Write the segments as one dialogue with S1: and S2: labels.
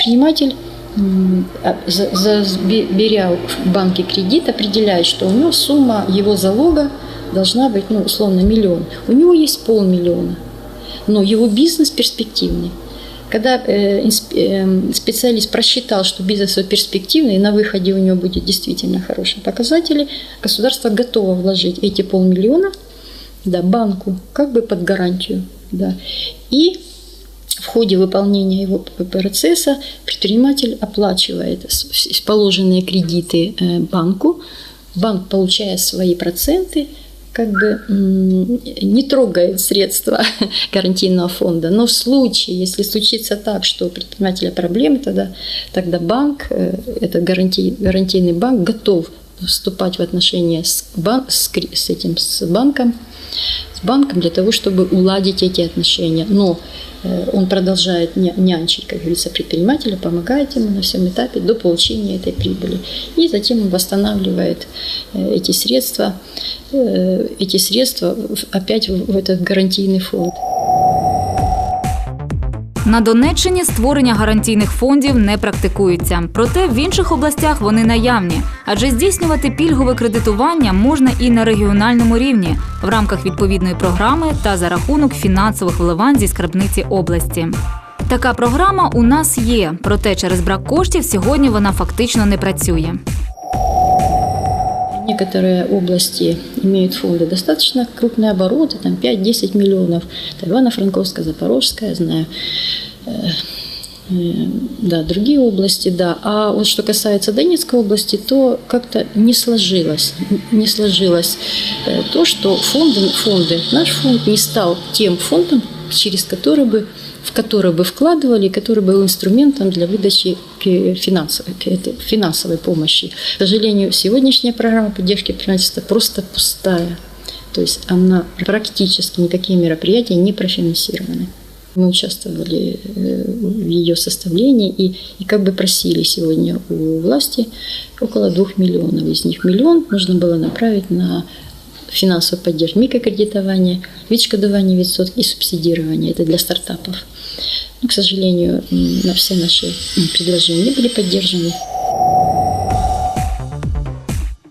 S1: предприниматель а, беря в банке кредит, определяет, что у него сумма его залога должна быть, ну, условно, миллион. У него есть полмиллиона, но его бизнес перспективный. Когда э, э, специалист просчитал, что бизнес перспективный, и на выходе у него будет действительно хорошие показатели, государство готово вложить эти полмиллиона да, банку как бы под гарантию. Да. И в ходе выполнения его процесса предприниматель оплачивает положенные кредиты э, банку, банк получает свои проценты, как бы не трогает средства гарантийного фонда. Но в случае, если случится так, что у предпринимателя проблемы, тогда, тогда банк, э, этот гарантий, гарантийный банк готов вступать в отношения с, бан- с, с этим с банком, с банком для того, чтобы уладить эти отношения. Но э, он продолжает ня- нянчить, как говорится, предпринимателя, помогает ему на всем этапе до получения этой прибыли. И затем он восстанавливает э, эти средства, э, эти средства опять в этот гарантийный фонд.
S2: На Донеччині створення гарантійних фондів не практикується. Проте в інших областях вони наявні, адже здійснювати пільгове кредитування можна і на регіональному рівні в рамках відповідної програми та за рахунок фінансових вливань зі скарбниці області. Така програма у нас є, проте через брак коштів сьогодні вона фактично не працює.
S1: Некоторые области имеют фонды достаточно крупные обороты, там 5-10 миллионов. Это Ивано-Франковская, Запорожская, знаю. Э, э, Да, другие области, да. А вот что касается Донецкой области, то как-то не сложилось, не сложилось э, то, что фонды, фонды, наш фонд не стал тем фондом, через который бы в который бы вкладывали, который был инструментом для выдачи финансовой, финансовой помощи. К сожалению, сегодняшняя программа поддержки предпринимательства просто пустая. То есть она практически никакие мероприятия не профинансированы. Мы участвовали э, в ее составлении и, и как бы просили сегодня у власти около двух миллионов. Из них миллион нужно было направить на финансовую поддержку, микрокредитование, відшкодування відсотків и субсидирование. Это для стартапов. Но, к сожалению, м, на все наши м, предложения не были поддержаны.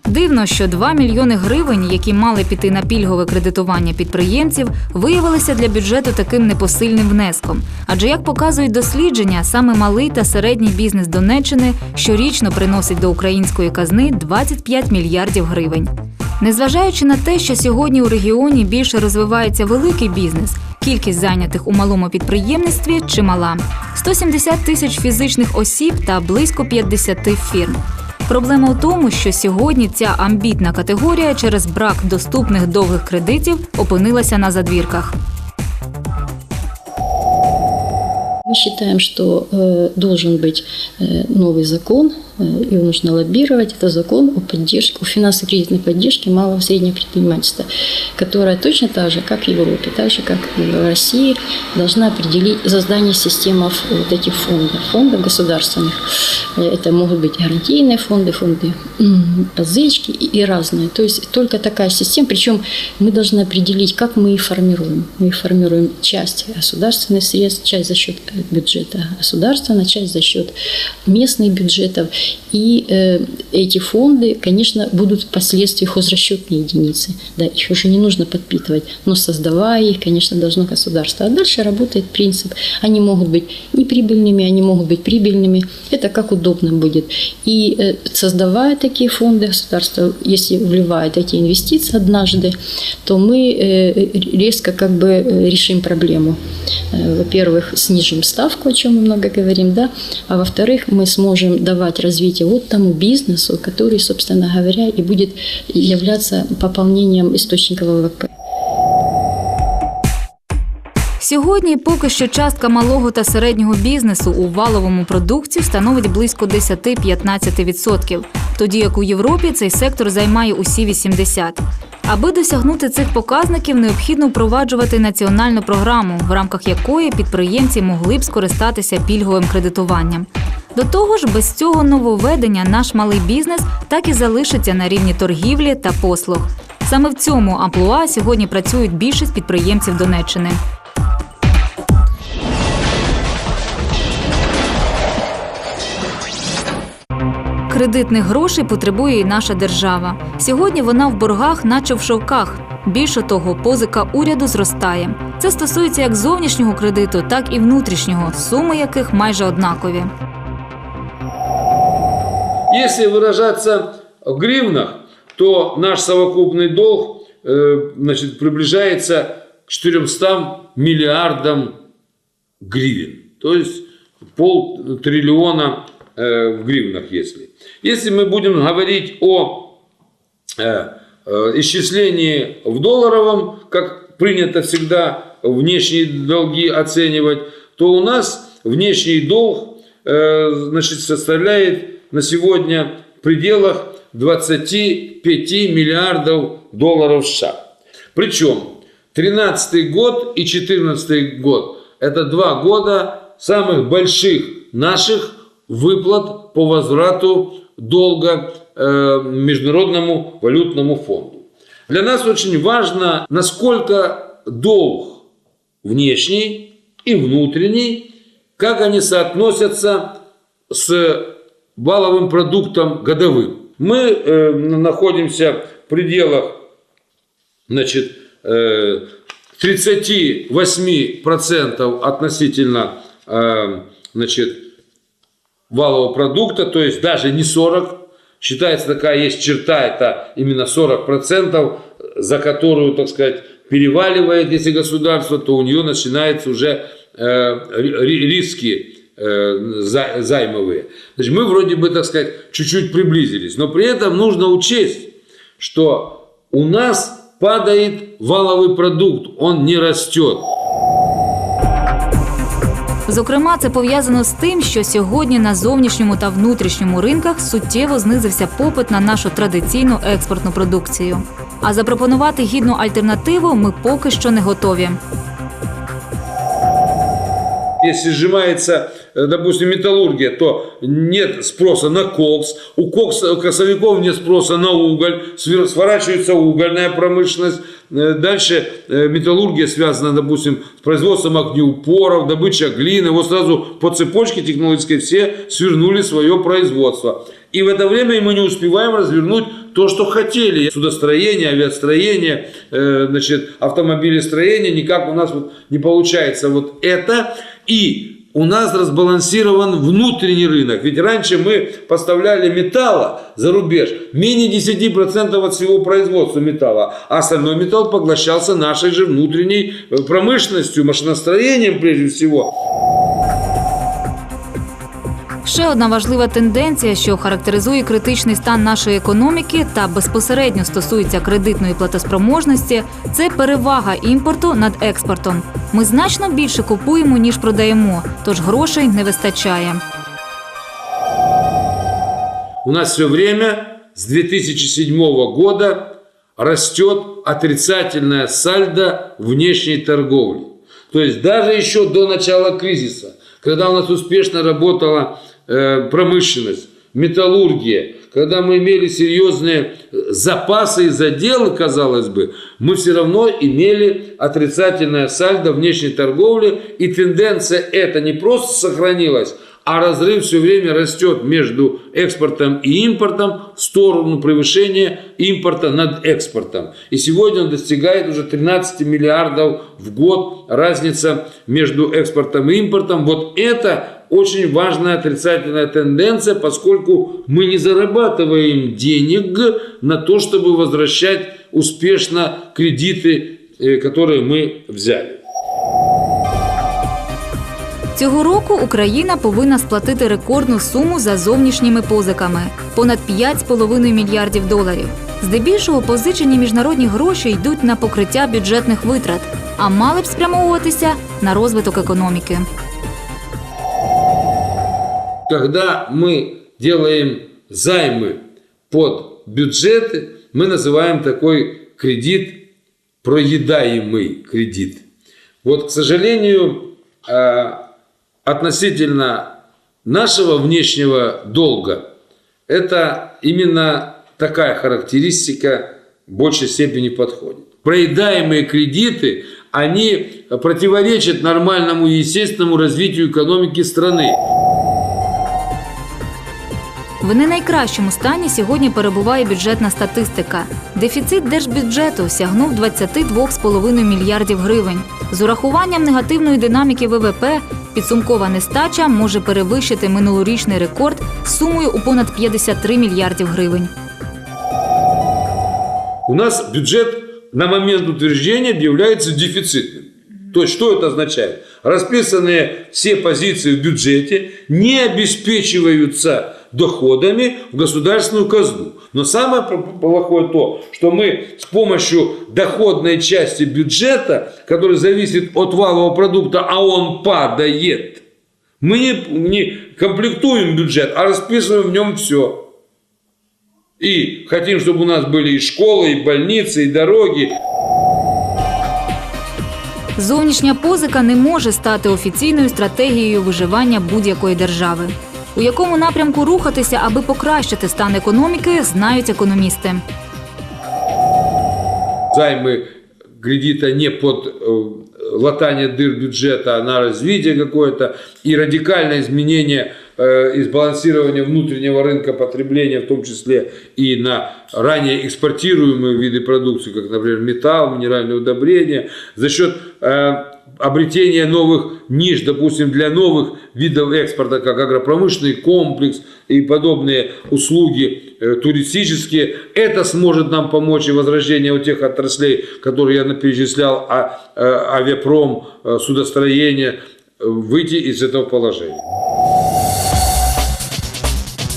S2: Дивно, що 2 мільйони гривень, які мали піти на пільгове кредитування підприємців, виявилися для бюджету таким непосильним внеском. Адже як показують дослідження, саме малий та середній бізнес Донеччини щорічно приносить до української казни 25 мільярдів гривень. Незважаючи на те, що сьогодні у регіоні більше розвивається великий бізнес, кількість зайнятих у малому підприємництві чимала 170 тисяч фізичних осіб та близько 50 фірм. Проблема у тому, що сьогодні ця амбітна категорія через брак доступних довгих кредитів опинилася на задвірках.
S1: Мы считаем, что э, должен быть э, новый закон, э, его нужно лоббировать. Это закон о поддержке, о финансово-кредитной поддержке малого и среднего предпринимательства, которая точно так же, как в Европе, так же, как и в России, должна определить создание систем вот этих фондов, фондов государственных. Э, Это могут быть гарантийные фонды, фонды позычки и разные. То есть только такая система, причем мы должны определить, как мы их формируем. Мы их формируем часть государственных средств, часть за счет э, бюджета государственного, часть за счет местных бюджетов. И э, эти фонды, конечно, будут впоследствии хозрасчетные единицы. Да, их уже не нужно подпитывать, но создавая их, конечно, должно государство. А дальше работает принцип. Они могут быть неприбыльными, они могут быть прибыльными. Это как удобно будет. И э, создавая такие фонды, государство, если вливает эти инвестиции однажды, то мы э, резко как бы э, решим проблему. Э, Во-первых, снижим ставку, о чем мы много говорим, да, а во-вторых, мы сможем давать развитие вот тому бизнесу, который, собственно говоря, и будет являться пополнением источника ВВП.
S2: Сьогодні поки що частка малого та середнього бізнесу у валовому продукті становить близько 10-15%, тоді як у Європі цей сектор займає усі 80%. Аби досягнути цих показників, необхідно впроваджувати національну програму, в рамках якої підприємці могли б скористатися пільговим кредитуванням. До того ж, без цього нововведення наш малий бізнес так і залишиться на рівні торгівлі та послуг. Саме в цьому амплуа сьогодні працюють більшість підприємців Донеччини. Кредитних грошей потребує і наша держава. Сьогодні вона в боргах, наче в шовках. Більше того, позика уряду зростає. Це стосується як зовнішнього кредиту, так і внутрішнього, суми яких майже однакові.
S3: Если выражаться в гривнах, то наш совокупный долг э, значит, приближается к 400 миллиардам гривен. То есть пол триллиона э, В гривнах, если. Если мы будем говорить о э, э, исчислении в долларовом, как принято всегда внешние долги оценивать, то у нас внешний долг э, значит, составляет на сегодня в пределах 25 миллиардов долларов США. Причем 13 год и 14 год – это два года самых больших наших выплат по возврату долга э, Международному валютному фонду. Для нас очень важно, насколько долг внешний и внутренний, как они соотносятся с валовым продуктом годовым. Мы э, находимся в пределах значит, э, 38% относительно э, значит, валового продукта, то есть даже не 40. Считается такая есть черта, это именно 40%, за которую, так сказать, переваливает, если государство, то у нее начинаются уже э, ри- риски э, за- займовые. Значит, мы вроде бы, так сказать, чуть-чуть приблизились, но при этом нужно учесть, что у нас падает валовый продукт, он не растет.
S2: Зокрема, це пов'язано з тим, що сьогодні на зовнішньому та внутрішньому ринках суттєво знизився попит на нашу традиційну експортну продукцію. А запропонувати гідну альтернативу ми поки що не готові.
S3: Якщо сжимается, э, допустим, металлургия, то нет спроса на кокс, у кокс, у коксовиков нет спроса на уголь, сворачивается угольная промышленность, Э, дальше э, металлургия связана, допустим, с производством огнеупоров, добыча глины, вот сразу по цепочке технологической все свернули свое производство. И в это время мы не успеваем развернуть то, что хотели. Судостроение, авиастроение, э, значит, автомобилестроение, никак у нас вот не получается вот это. И у нас разбалансирован внутренний рынок. Ведь раньше мы поставляли металла за рубеж менее 10% от всего производства металла, а остальной металл поглощался нашей же внутренней э, промышленностью, машиностроением прежде всего.
S2: Ще одна важлива тенденція, що характеризує критичний стан нашої економіки та безпосередньо стосується кредитної платоспроможності, це перевага імпорту над експортом. Ми значно більше купуємо ніж продаємо, тож грошей не вистачає.
S3: У нас все время с 2007 года растет отрицательное сальдо внешней торговли. То есть даже еще до начала кризиса, когда у нас успешно работала промышленность, металлургия, когда мы имели серьезные э, запасы и заделы, казалось бы, мы все равно имели отрицательное сальдо внешней торговли, и тенденция эта не просто сохранилась, а разрыв все время растет между экспортом и импортом в сторону превышения импорта над экспортом. И сегодня он достигает уже 13 миллиардов в год разница между экспортом и импортом. Вот это очень важная отрицательная тенденция, поскольку мы не зарабатываем денег на то, чтобы возвращать успешно кредиты, э, которые мы взяли.
S2: Цього року Україна повинна сплатити рекордну суму за зовнішніми позиками понад 5,5 мільярдів доларів. Здебільшого позичені міжнародні гроші йдуть на покриття бюджетних витрат, а мали б спрямовуватися на розвиток економіки.
S3: Когда мы делаем займы под бюджеты, мы называем такой кредит проедаемый кредит. Вот, к сожалению, э, относительно нашего внешнего долга, это именно такая характеристика в большей степени подходит. Проедаемые кредиты, они противоречат нормальному и естественному развитию экономики страны.
S2: В не найкращому стані сьогодні перебуває бюджетна статистика. Дефіцит держбюджету сягнув 22,5 мільярдів гривень. З урахуванням негативної динаміки ВВП підсумкова нестача може перевищити минулорічний рекорд з сумою у понад 53 мільярдів гривень.
S3: У нас бюджет на момент утверждения является дефицитным. То есть, что это означает? Расписанные все позиции в бюджете не обеспечиваются доходами в государственную казну. Но самое плохое то, что мы с помощью доходной части бюджета, который зависит от валового продукта, а он падает, мы не, не комплектуем бюджет, а расписываем в нем все. И хотим, чтобы у нас были и школы, и больницы, и дороги.
S2: Зовнішня позика не може стати офіційною стратегією виживання будь-якої держави. У якому напрямку рухатися, аби покращити стан економіки, знають економісти.
S3: Займы кредита не под э, латание дыр бюджета, а на развитие какое-то и радикальное изменение э, и сбалансирование внутреннего рынка потребления, в том числе и на ранее экспортируемые виды продукции, как, например, металл, минеральные удобрения, за счет обретения новых ниш, допустим, для новых видов экспорта, как агропромышленный комплекс и подобные услуги э, туристические. Это сможет нам помочь и возрождение вот тех отраслей, которые я перечислял, а, э, авиапром, э, судостроение, выйти из этого положения.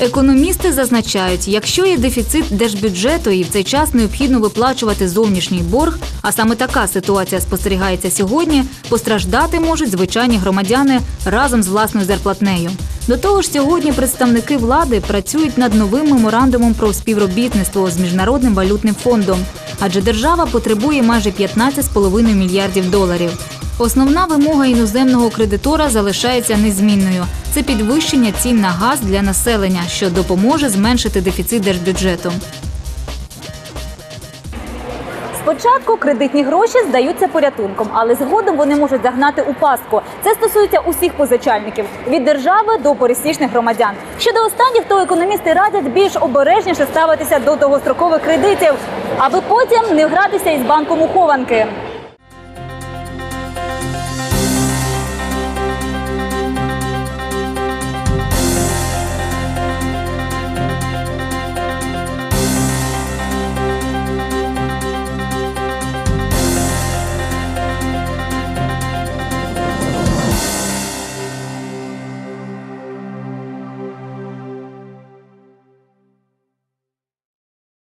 S2: Економісти зазначають, якщо є дефіцит держбюджету і в цей час необхідно виплачувати зовнішній борг, а саме така ситуація спостерігається сьогодні, постраждати можуть звичайні громадяни разом з власною зарплатнею. До того ж, сьогодні представники влади працюють над новим меморандумом про співробітництво з міжнародним валютним фондом, адже держава потребує майже 15,5 мільярдів доларів. Основна вимога іноземного кредитора залишається незмінною: це підвищення цін на газ для населення, що допоможе зменшити дефіцит держбюджету.
S4: Спочатку кредитні гроші здаються порятунком, але згодом вони можуть загнати у пастку. Це стосується усіх позичальників від держави до пересічних громадян. Щодо останніх, то економісти радять більш обережніше ставитися до довгострокових кредитів, аби потім не гратися із банком у хованки.